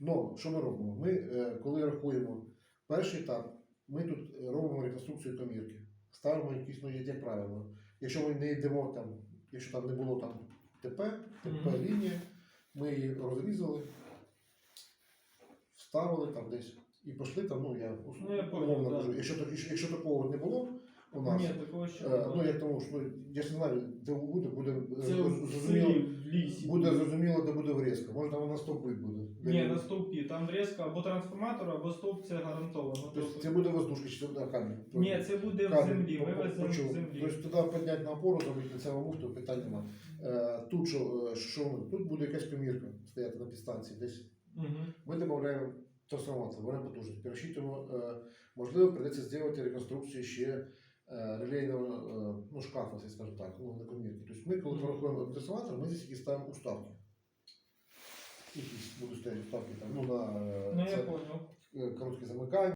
Но що ми робимо? Ми, е, коли рахуємо перший етап, ми тут е, робимо реконструкцію комірки. Ставимо якісь, ну, є як правило. Якщо ми не йдемо там, якщо там не було там ТП, ТП лінія, ми її розрізали, вставили там десь і пішли там, ну я Ну, я умовно кажу, якщо, якщо, такого не було у нас, Ні, такого ще е, ну як тому, що ну, я не знаю, де буде, буде е, зрозуміло, лісі. буде зрозуміло, де буде врізка. Може там вона стовпить буде. Ні, на стовпі. Там врізка або трансформатор, або стовп це гарантовано. Тобто це буде воздушка чи це буде камінь? Ні, це буде в Камінь, землі. по- Вивеземо почув. в землі. Тобто туди підняти на опору, зробити кінцеву муфту, питань нема. Е, тут що, е, що ми? Тут буде якась комірка стояти на підстанції десь. Мгм. Ми додаємо трансформатор, беремо потужність, пересчитуємо, е, можливо, придеться зробити реконструкцію ще релейного е, ну, шкафа, если скажемо так, ну, на. Тобто ми, коли Мгм. порахуємо трансформатор, ми здесь якісь ставимо уставки. Якісь будуть стояти уставки там, ну, на е, Ну я це, понял. е, коротке замикання.